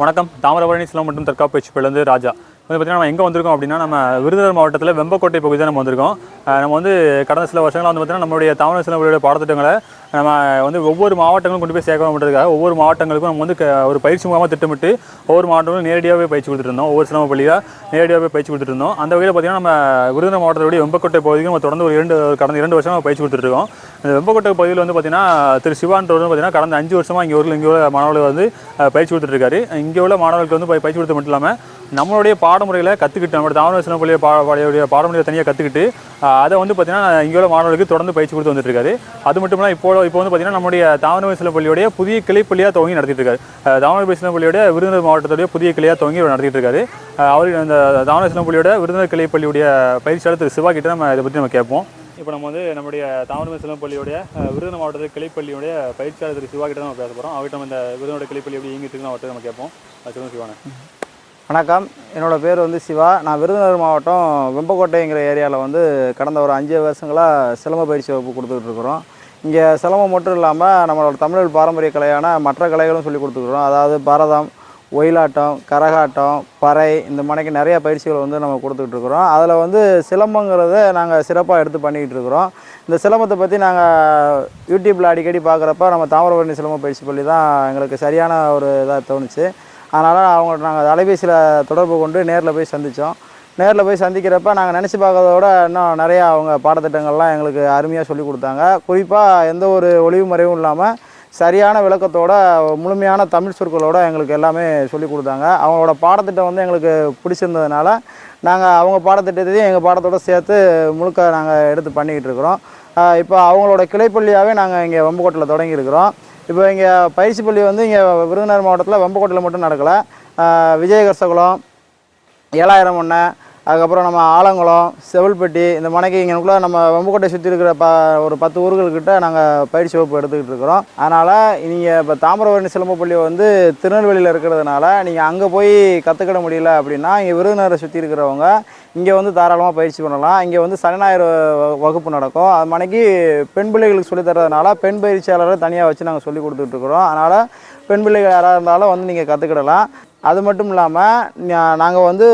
வணக்கம். தாமிரபரணி சிலம் மற்றும் தற்காப்பு பயிற்சிப்பிலேருந்து ராஜா. வந்து பார்த்தீங்கன்னா நம்ம எங்கே வந்திருக்கோம் அப்படின்னா நம்ம விருதுநகர் மாவட்டத்தில் வெம்பக்கோட்டை பகுதி தான் நம்ம வந்திருக்கோம். நம்ம வந்து கடந்த சில வருஷங்களாக வந்து பார்த்திங்கன்னா நம்மளுடைய தாமிர சிலம்புடைய பாடத்திட்டங்களை நம்ம வந்து ஒவ்வொரு மாவட்டங்களும் கொண்டு போய் சேர்க்க பண்ணுறதுக்காக ஒவ்வொரு மாவட்டங்களுக்கும் நம்ம வந்து ஒரு பயிற்சி மூலமாக திட்டமிட்டு ஒவ்வொரு மாவட்டங்களும் நேரடியாகவே பயிற்சி கொடுத்துருந்தோம் ஒவ்வொரு சிலம்ப பள்ளியாக நேரடியாகவே பயிற்சி கொடுத்துருந்தோம் அந்த வகையில் பார்த்தீங்கன்னா நம்ம விருதுநகர் மாவட்டத்துடைய வெம்பக்கோட்டை பகுதிக்கு நம்ம தொடர்ந்து ஒரு இரண்டு கடந்த இரண்டு வருஷமாக பயிற்சி கொடுத்துருக்கோம் இந்த வெம்பக்கோட்டை பகுதியில் வந்து பார்த்திங்கன்னா திரு சிவான்றவர் வந்து பார்த்தீங்கன்னா கடந்த அஞ்சு வருஷமாக இங்கே ஊரில் இங்கே உள்ள மாணவர்கள் வந்து பயிற்சி கொடுத்துட்டு இருக்காரு. இங்கே உள்ள மாணவர்களுக்கு வந்து பயிற்சி கொடுத்தது மட்டும் இல்லாமல் நம்மளுடைய பாடமுறைகளை கற்றுக்கிட்டு நம்மளோட தாமிர சின்ன பள்ளிய பா பாடமுறையை தனியாக கற்றுக்கிட்டு அதை வந்து பார்த்தீங்கன்னா இங்கே உள்ள மாணவர்களுக்கு தொடர்ந்து பயிற்சி கொடுத்து வந்துட்டு இருக்காரு அது மட்டும் இல்லாமல் இப்போ இப்போ வந்து பார்த்தீங்கன்னா நம்முடைய தாமிர சின்ன பள்ளியோடைய புதிய கிளைப்பள்ளியாக துவங்கி நடத்திட்டு இருக்காரு அஹ், சின்ன பள்ளியோட விருதுநகர் மாவட்டத்துடைய புதிய கிளையாக துவங்கி நடத்திட்டு இருக்காரு அவர் அந்த தாமிர சின்ன பள்ளியோட விருதுநகர் கிளைப்பள்ளியுடைய பயிற்சியாளர் திரு சிவா கிட்ட நம்ம இதை பற்றி நம்ம கேட்போம். இப்போ நம்ம வந்து நம்முடைய தாமிரமே சிலம் பள்ளியோடைய விருதுநகர் மாவட்டத்தில் கிளைப்பள்ளியுடைய பயிற்சியாளர் திரு சிவா கிட்ட நம்ம பேச போகிறோம் அவர்கிட்ட நம்ம இந்த விருதுநோட கிளைப்பள்ளி எப்படி இயங்கிட்டு இருக்குன்னு அவர்கிட்ட நம்ம கேட்போம். அஹ், சிவானே வணக்கம். என்னோடய பேர் வந்து சிவா. நான் விருதுநகர் மாவட்டம் வெம்பக்கோட்டைங்கிற ஏரியாவில் வந்து கடந்த ஒரு அஞ்சு வருஷங்களாக சிலம்ப பயிற்சி வகுப்பு கொடுத்துட்ருக்குறோம் இங்கே சிலம்பம் மட்டும் இல்லாமல் நம்மளோட தமிழ் பாரம்பரிய கலையான மற்ற கலைகளும் சொல்லி கொடுத்துருக்குறோம் அதாவது பரதம் ஒயிலாட்டம் கரகாட்டம் பறை இந்த மாதிரிக்கு நிறைய பயிற்சிகள் வந்து நம்ம கொடுத்துட்ருக்குறோம் அதில் வந்து சிலம்பங்கிறத நாங்கள் சிறப்பாக எடுத்து பண்ணிக்கிட்டு இருக்கிறோம். இந்த சிலம்பத்தை பற்றி நாங்கள் யூடியூப்பில் அடிக்கடி பார்க்குறப்ப நம்ம தாமிரபரணி சிலம்ப பயிற்சி பள்ளி தான் எங்களுக்கு சரியான ஒரு இதாக தோணுச்சு. அதனால் அவங்க நாங்கள் அலைபேசியில் தொடர்பு கொண்டு நேரில் போய் சந்தித்தோம் நேரில் போய் சந்திக்கிறப்ப நாங்கள் நினச்சி பார்க்கறதோட இன்னும் நிறையா அவங்க பாடத்திட்டங்கள்லாம் எங்களுக்கு அருமையாக சொல்லி கொடுத்தாங்க. குறிப்பாக எந்த ஒரு ஒளிவு மறைவும் இல்லாமல் சரியான விளக்கத்தோட முழுமையான தமிழ் சொற்களோட எங்களுக்கு எல்லாமே சொல்லி கொடுத்தாங்க. அவங்களோட பாடத்திட்டம் வந்து எங்களுக்கு பிடிச்சிருந்ததுனால நாங்கள் அவங்க பாடத்திட்டத்தையும் எங்கள் பாடத்தோட சேர்த்து முழுக்க நாங்கள் எடுத்து பண்ணிக்கிட்டு இருக்கிறோம். இப்போ அவங்களோட கிளைப்பள்ளியாகவே நாங்கள் இங்கே வம்புக்கோட்டையில் தொடங்கியிருக்கிறோம். இப்போ இங்கே பயிற்சி பள்ளி வந்து இங்கே விருதுநகர் மாவட்டத்தில் வம்பக்கோட்டையில் மட்டும் நடக்கலை. விஜயகர்சகுளம் ஏழாயிரம் ஒன்று அதுக்கப்புறம் நம்ம ஆலங்குளம் செவல்பட்டி இந்த மனைக்கு இங்கனுக்குள்ள நம்ம வம்புக்கோட்டை சுற்றி இருக்கிற ப ஒரு பத்து ஊர்கள்கிட்ட நாங்கள் பயிற்சி வகுப்பு எடுத்துக்கிட்டு இருக்கிறோம். அதனால் நீங்கள் இப்போ தாமிரபரணி சிலம்பப்பள்ளி வந்து திருநெல்வேலியில் இருக்கிறதுனால நீங்கள் அங்கே போய் கற்றுக்கிட முடியல அப்படின்னா இங்கே விருதுநகரை சுற்றி இருக்கிறவங்க இங்கே வந்து தாராளமாக பயிற்சி பண்ணலாம். இங்கே வந்து சனி ஞாயிறு வ- வகுப்பு நடக்கும். அது மனைக்கு பெண் பிள்ளைகளுக்கு சொல்லித் தரதுனால பெண் பயிற்சியாளரை தனியாக வச்சு நாங்கள் சொல்லி கொடுத்துட்ருக்குறோம் அதனால் பெண் பிள்ளைகள் யாராக இருந்தாலும் வந்து நீங்கள் கற்றுக்கிடலாம் அது மட்டும் இல்லாமல் நாங்கள் வந்து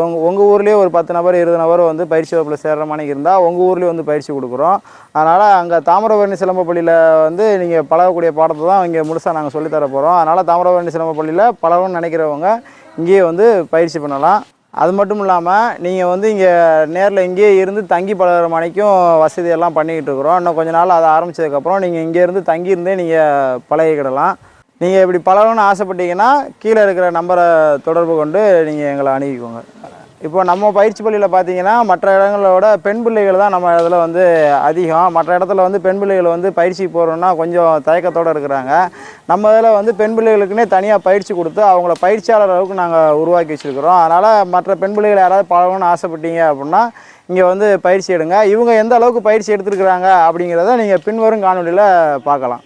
உங் உங்கள் ஊர்லேயே ஒரு பத்து நபர் இருபது நபர் வந்து பயிற்சி வகுப்பில் சேர்ற மாதிரி இருந்தால் உங்கள் ஊர்லேயே வந்து பயிற்சி கொடுக்குறோம். அதனால் அங்கே தாமிரபரணி சிலம்ப பள்ளியில் வந்து நீங்கள் பழகக்கூடிய பாடத்தை தான் இங்கே முழுசாக நாங்கள் சொல்லித்தர போகிறோம் அதனால் தாமிரபரணி சிலம்ப பள்ளியில் பழகணும்னு நினைக்கிறவங்க இங்கேயே வந்து பயிற்சி பண்ணலாம். அது மட்டும் இல்லாமல் நீங்கள் வந்து இங்கே நேரில் இங்கேயே இருந்து தங்கி பழகுற மணிக்கும் வசதியெல்லாம் பண்ணிக்கிட்டு இருக்கிறோம். இன்னும் கொஞ்ச நாள் அதை ஆரம்பித்ததுக்கப்புறம் நீங்கள் இங்கேருந்து தங்கியிருந்தே நீங்கள் பழகிக்கிடலாம். நீங்கள் இப்படி பழகணும்னு ஆசைப்பட்டீங்கன்னா கீழே இருக்கிற நம்பரை தொடர்பு கொண்டு நீங்கள் எங்களை அணுகிக்கோங்க. இப்போ நம்ம பயிற்சி பள்ளியில் பார்த்தீங்கன்னா மற்ற இடங்களோட பெண் பிள்ளைகள் தான் நம்ம இதில் வந்து அதிகம். மற்ற இடத்துல வந்து பெண் பிள்ளைகள் வந்து பயிற்சி போகிறோன்னா கொஞ்சம் தயக்கத்தோடு இருக்கிறாங்க. நம்ம இதில் வந்து பெண் பிள்ளைகளுக்குன்னே தனியாக பயிற்சி கொடுத்து அவங்கள பயிற்சியாளர் அளவுக்கு நாங்கள் உருவாக்கி வச்சுருக்கிறோம். அதனால் மற்ற பெண் பிள்ளைகள் யாராவது பழகணும்னு ஆசைப்பட்டீங்க அப்படின்னா இங்கே வந்து பயிற்சி எடுங்க. இவங்க எந்த அளவுக்கு பயிற்சி எடுத்துருக்குறாங்க அப்படிங்கிறத நீங்கள் பின்வரும் காணொலியில் பார்க்கலாம்.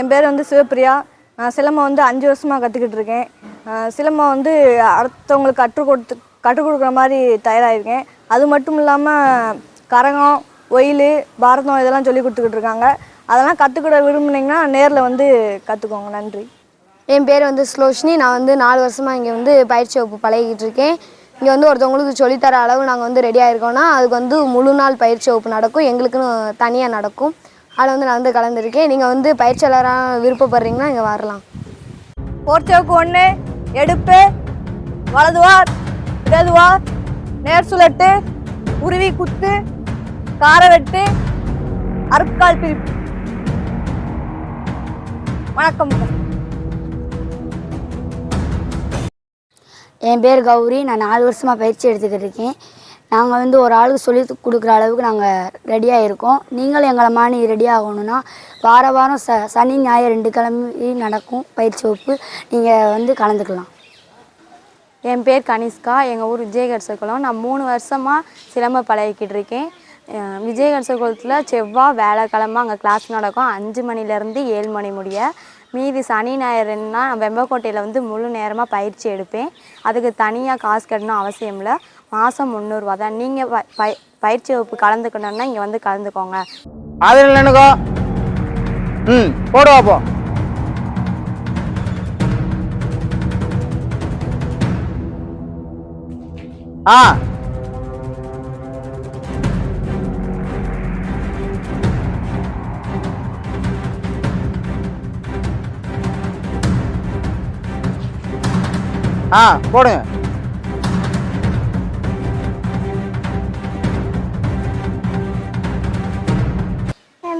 என் பேர் வந்து சிவப்பிரியா. நான் சிலம்பம் வந்து அஞ்சு வருஷமாக கற்றுக்கிட்டு இருக்கேன் சிலம்பம் வந்து அடுத்தவங்களுக்கு கற்றுக் கொடுத்து கற்றுக் கொடுக்குற மாதிரி தயாராகிருக்கேன் அது மட்டும் இல்லாமல் கரகம் ஒயில் பாரதம் இதெல்லாம் சொல்லி கொடுத்துக்கிட்டு இருக்காங்க அதெல்லாம் கற்றுக்கிட விரும்புனீங்கன்னா நேரில் வந்து கற்றுக்கோங்க நன்றி. என் பேர் வந்து ஸ்லோஷினி நான் வந்து நாலு வருஷமாக இங்கே வந்து பயிற்சி வகுப்பு பழகிக்கிட்டு இருக்கேன் இங்கே வந்து ஒருத்தவங்களுக்கு சொல்லித்தர அளவு நாங்கள் வந்து ரெடி இருக்கோம்னா அதுக்கு வந்து முழு நாள் பயிற்சி வகுப்பு நடக்கும். எங்களுக்குன்னு தனியாக நடக்கும். அதில் வந்து நான் வந்து கலந்துருக்கேன். நீங்கள் வந்து பயிற்சியாளராக விருப்பப்படுறீங்கன்னா இங்கே வரலாம். போர்ச்சவுக்கு ஒன்று எடுப்பு வலதுவார் இடதுவார் நேர் சுழட்டு உருவி குத்து காரை வெட்டு அருக்கால் பிரிப்பு. வணக்கம். என் பேர் கௌரி. நான் நாலு வருஷமாக பயிற்சி எடுத்துக்கிட்டு இருக்கேன். நாங்கள் வந்து ஒரு ஆளுக்கு சொல்லி கொடுக்குற அளவுக்கு நாங்கள் ரெடியாக இருக்கோம். நீங்களும் எங்களை மாணி ரெடி ஆகணும்னா வார வாரம் ச சனி ஞாயிறு ரெண்டு கிழமை நடக்கும் பயிற்சி வகுப்பு. நீங்கள் வந்து கலந்துக்கலாம். என் பேர் கனிஷ்கா. எங்கள் ஊர் விஜயகர்சகுளம் நான் மூணு வருஷமாக சிலம்ப பழகிக்கிட்டு இருக்கேன். அஹ் விஜயகர்சகுளத்தில் செவ்வாய் வேலைக்கிழமை அங்கே கிளாஸ் நடக்கும். அஞ்சு மணிலேருந்து ஏழு மணி முடிய. மீதி சனி ஞாயிறுன்னா வெம்பக்கோட்டையில் வந்து முழு நேரமாக பயிற்சி எடுப்பேன். அதுக்கு தனியாக காசு கட்டணும் அவசியம் இல்லை. மாதம் முந்நூறுரூவா தான். நீங்கள் ப பயிற்சி வகுப்பு கலந்துக்கணும்னா இங்கே வந்து கலந்துக்கோங்க. அது இல்லைனுக்கோ ம் போடுவா போ ஆ. ஆ போடுங்க.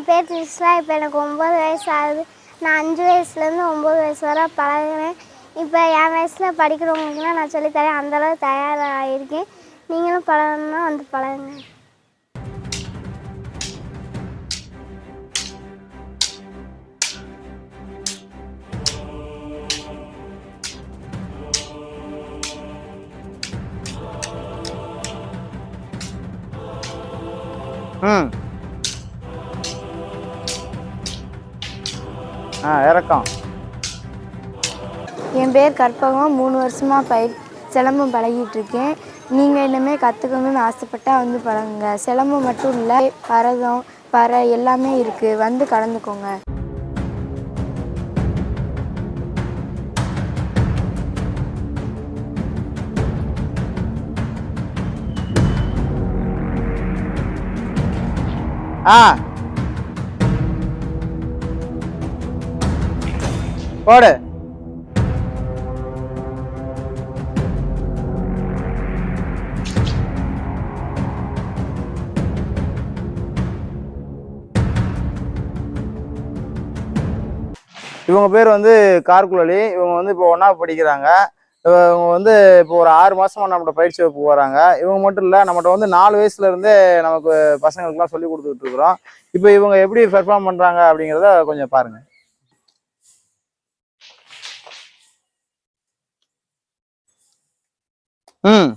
என் பேர் த்ரிஷா. இப்போ எனக்கு ஒம்பது வயசு ஆகுது. நான் அஞ்சு வயசுலேருந்து ஒம்பது வயசு வரை பழகினேன் இப்போ என் வயசில் படிக்கிறவங்களுக்குலாம் நான் சொல்லித்தரேன் அந்தளவு தயாராகிருக்கேன் நீங்களும் பழகணும்னா வந்து பழகுங்க. ம். ஆ இறக்கம். என் பேர் கற்பகம். மூணு வருஷமாக பயிர் சிலம்பம் பழகிட்டு இருக்கேன் நீங்கள் இனிமே கற்றுக்கணும்னு ஆசைப்பட்டா வந்து பழகுங்க. சிலம்பம் மட்டும் இல்லை பரதம் பறை எல்லாமே இருக்குது வந்து கலந்துக்கோங்க. ஆ போடு. இவங்க பேர் வந்து கார்குழலி இவங்க வந்து இப்போ ஒன்றா படிக்கிறாங்க. இவங்க வந்து இப்போ ஒரு ஆறு மாசமா நம்மகிட்ட பயிற்சி வகுப்பு வராங்க இவங்க மட்டும் இல்லை நம்மகிட்ட வந்து நாலு வயசுல இருந்தே நமக்கு பசங்களுக்குலாம் சொல்லி கொடுத்துட்டு இருக்கிறோம். இப்போ இவங்க எப்படி பெர்ஃபார்ம் பண்றாங்க அப்படிங்கிறத கொஞ்சம் பாருங்க. ம்.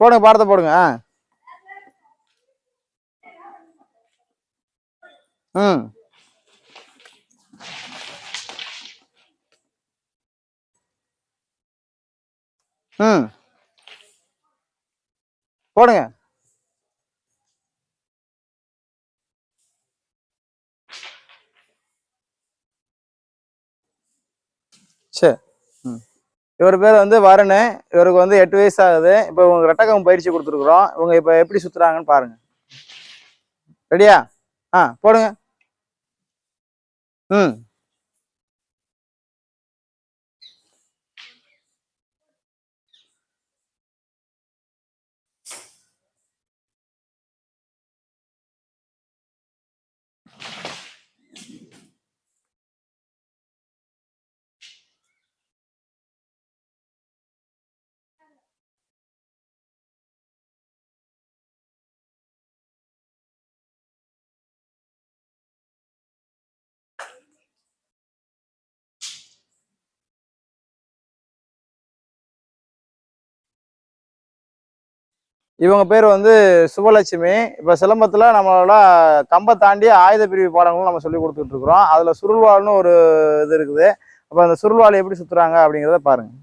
போடுங்க பாடத்தை போடுங்க. ஆ. ம். ம். போடுங்க. சரி. ம். இவர் பேர் வந்து வருண். இவருக்கு வந்து எட்டு வயசு ஆகுது இப்போ இவங்க ரெட்டகம் பயிற்சி கொடுத்துருக்குறோம். இவங்க இப்போ எப்படி சுற்றுறாங்கன்னு பாருங்க. ரெடியா ஆ போடுங்க. ம். இவங்க பேர் வந்து சுபலட்சுமி இப்போ சிலம்பத்தில் நம்மளோட கம்பை தாண்டி ஆயுத பிரிவு பாடங்களும் நம்ம சொல்லி கொடுத்துட்டு இருக்கிறோம். அதில் சுருள்வாள்னு ஒரு இது இருக்குது. அப்போ அந்த சுருள்வாள் எப்படி சுற்றுறாங்க அப்படிங்கிறத பாருங்கள்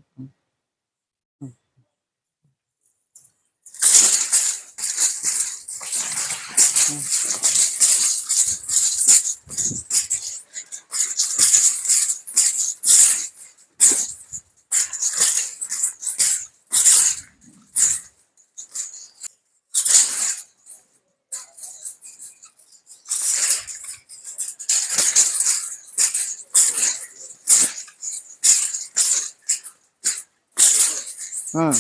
ம்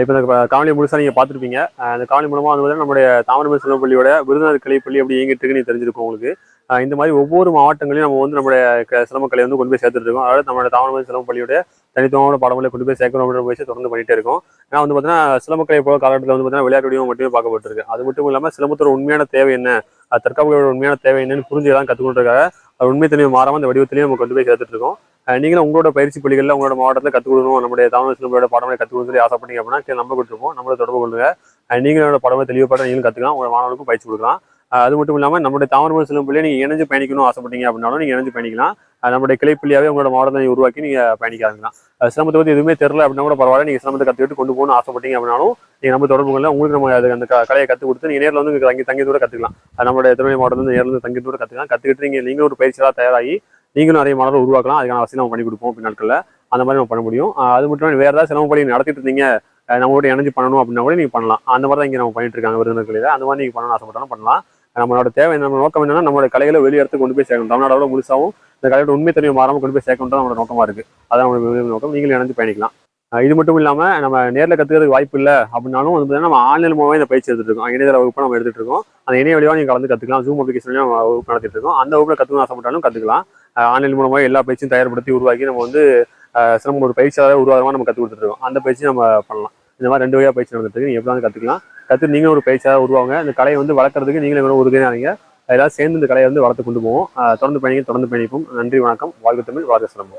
இப்போ இந்த காவலி முழுசாக நீங்கள் பார்த்துருப்பீங்க. அந்த காவலி மூலமாக வந்து பார்த்தீங்கன்னா நம்முடைய தாமிரபரணி செல்வம் பள்ளியோட விருதுநகர் கலை பள்ளி எப்படி இயங்கிட்டு இருக்குன்னு தெரிஞ்சிருக்கும் உங்களுக்கு. இந்த மாதிரி ஒவ்வொரு மாவட்டங்களையும் நம்ம வந்து நம்மளுடைய க- சிலம்பக்கலை வந்து கொண்டு போய் சேர்த்துட்டு இருக்கோம். அதாவது நம்மளோட தாமிரபரணி செல்வம் பள்ளியோட தனித்துவமான படங்களை கொண்டு போய் சேர்க்கணும் அப்படின்ற முயற்சி தொடர்ந்து பண்ணிட்டே இருக்கோம். ஏன்னா வந்து பார்த்தீங்கன்னா சிலம்பக்கலை போல காலகட்டத்தில் வந்து பார்த்தீங்கன்னா விளையாட்டு வடிவம் மட்டுமே பார்க்கப்பட்டிருக்கு. அது மட்டும் இல்லாமல் சிலம்பத்தோட உண்மையான தேவை என்ன? தற்காப்புகளோட உண்மையான தேவை என்னன்னு எல்லாம் கற்றுக்கொண்டிருக்காங்க அது உண்மை தன்மை மாறாம அந்த வடிவத்திலையும் நம்ம கொண்டு போய் சேர்த்துட்டு இருக்கோம். நீங்களும் உங்களோட பயிற்சி பள்ளிகளில் உங்களோட மாவட்டத்தில் கற்றுக் கொடுக்கணும். நம்மளுடைய தமிழ் சிலம்போட பாடங்களை கற்றுக் கொடுத்து ஆசைப்பட்டீங்க அப்படின்னா கீழே நம்ப கொடுத்துருப்போம். நம்மளை தொடர்பு கொள்ளுங்க. நீங்களும் என்னோட படமை தெளிவுபட நீங்களும் கற்றுக்கலாம் உங்களோட மாணவர்களுக்கும் பயிற்சி கொடுக்கலாம். அது மட்டும் இல்லாமல் நம்மளுடைய தாமரமன் சிலம்பிலே நீங்கள் இணைஞ்சு பயணிக்கணும் ஆசைப்பட்டீங்க அப்படின்னாலும் நீங்கள் இணைஞ்சு பயணிக்கலாம். நம்மளுடைய நம்முடைய உங்களோட மாவட்டத்தை உருவாக்கி நீங்க பயணிக்க சிரமத்தை பத்தி எதுவுமே தெரியல அப்படின்னா கூட பரவாயில்ல. நீங்கள் சிரமத்தை கத்துக்கிட்டு கொண்டு போகணும்னு ஆசைப்பட்டீங்க அப்படின்னாலும் நீங்க நம்ம தொடர்பு கொள்ள உங்களுக்கு நம்ம அது அந்த கலையை கற்றுக் கொடுத்து நீங்க நேரில் வந்து தங்கி தங்கியத்தோட கத்துக்கலாம். நம்மளுடைய திருநெல்வேலி மாவட்டத்தில் நேரில் இருந்து தங்கி கத்துக்கலாம். கத்துக்கிட்டு நீங்க நீங்களும் ஒரு பயிற்சியாக தயாராகி நீங்களும் நிறைய மாணவர்கள் உருவாக்கலாம். அதுக்கான வசதி நம்ம பண்ணி கொடுப்போம் நாட்களில் அந்த மாதிரி நம்ம பண்ண முடியும். அது மட்டும் இல்லாமல் வேறு ஏதாவது சிரமம் படி நடத்திட்டு இருந்தீங்க நம்மளோட இணைஞ்சு பண்ணணும் அப்படின்னா கூட நீங்கள் பண்ணலாம். அந்த மாதிரி தான் இங்கே நம்ம பண்ணிட்டு இருக்காங்க விருதுநகர்களில் அந்த மாதிரி நீங்கள் பண்ணணும்னு ஆசைப்பட்டாலும் பண்ணலாம். நம்மளோட தேவை நம்ம நோக்கம் என்னன்னா நம்மளோட கலைகளை வெளியே கொண்டு போய் சேர்க்கணும். தமிழ்நாடோட முழுசாவும் இந்த கலையோட உண்மை தன்மை மாறாமல் கொண்டு போய் சேர்க்கணும் நம்மளோட நோக்கமா இருக்கு. அதான் நம்மளோட நோக்கம். நீங்களும் இணைந்து பயணிக்கலாம். இது மட்டும் இல்லாமல் நம்ம நேரில் கத்துக்கிறதுக்கு வாய்ப்பு இல்லை அப்படின்னாலும் வந்து பார்த்தீங்கன்னா நம்ம ஆன்லைன் மூலமாக இந்த பயிற்சி எடுத்துட்டு இருக்கோம். இணையதள வகுப்பு நம்ம எடுத்துட்டு இருக்கோம். அந்த இணைய வழியாக நீங்கள் கலந்து கற்றுக்கலாம் ஜூம் அப்ளிகேஷன்லையும் நம்ம வகுப்பு நடத்திட்டு இருக்கோம். அந்த வகுப்பில் கற்றுக்கணும் ஆசைப்பட்டாலும் கற்றுக்கலாம் ஆன்லைன் மூலமாக எல்லா பயிற்சியும் தயார்படுத்தி உருவாக்கி நம்ம வந்து அஹ் ஒரு பயிற்சியாளராக உருவாதமாக நம்ம கற்றுக் கொடுத்துருக்கோம் அந்த பயிற்சி நம்ம பண்ணலாம். இந்த மாதிரி ரெண்டு வகையாக பயிற்சி நடந்துட்டு இருக்கு. நீங்க எப்படி கற்றுக்கலாம் கற்று நீங்களும் ஒரு பயிற்சியாக உருவாங்க இந்த கலையை வந்து வளர்க்குறதுக்கு நீங்களும் எங்களோட உறுதியாக சேர்ந்து இந்த கலையை வந்து வளர்த்து கொண்டு போவோம். தொடர்ந்து பயணிங்க தொடர்ந்து பயணிப்போம். நன்றி வணக்கம். வாழ்க தமிழ் வாழ்க சிலம்பம்.